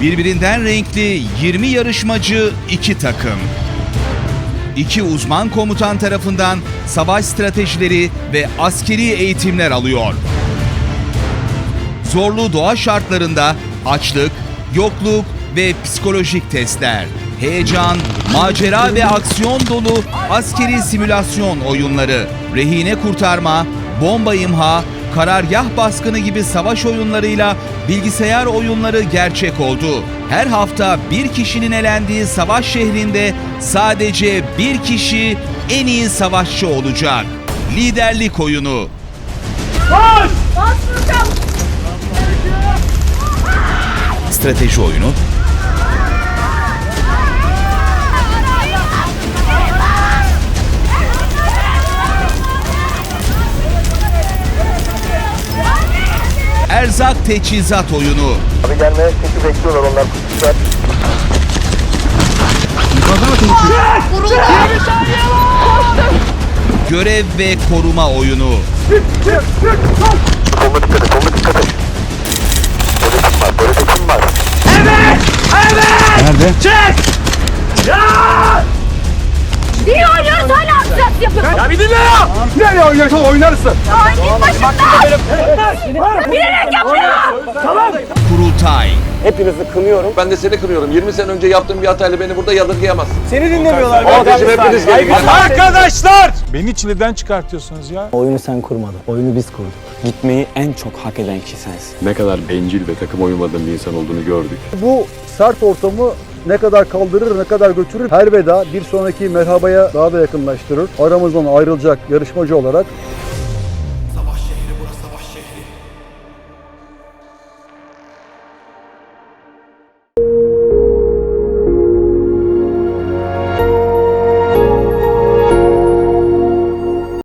Birbirinden renkli 20 yarışmacı, 2 takım. İki uzman komutan tarafından savaş stratejileri ve askeri eğitimler alıyor. Zorlu doğa şartlarında açlık, yokluk ve psikolojik testler, heyecan, macera ve aksiyon dolu askeri simülasyon oyunları, rehine kurtarma, bomba imha, karargah baskını gibi savaş oyunlarıyla bilgisayar oyunları gerçek oldu. Her hafta bir kişinin elendiği savaş şehrinde sadece bir kişi en iyi savaşçı olacak. Liderlik oyunu. Strateji oyunu, erzak teçhizat oyunu, Abi gelmeye çünkü bekliyorlar onlar kutuşlar. görev ve koruma oyunu, Koluna dikkat et, koluna dikkat et. Böyle kim var, böyle kim var? İyi Nereye oynuyorsan oynarsın. Ay git başımdan. Bilerek yapıyor. kurultay, Hepinizi kınıyorum. Ben de seni kırıyorum. 20 sene önce yaptığım bir hatayla beni burada yadırgayamazsın. Seni dinlemiyorlar. Kardeşim hepiniz gelin. Arkadaşlar! Beni çileden çıkartıyorsunuz ya. Oyunu sen kurmadın. Oyunu biz kurduk. Gitmeyi en çok hak eden kişi sensin. ne kadar bencil ve takım uyumadığın bir insan olduğunu gördük. Bu sert ortamı ne kadar kaldırır, ne kadar götürür her veda bir sonraki merhabaya daha da yakınlaştırır. Aramızdan ayrılacak yarışmacı olarak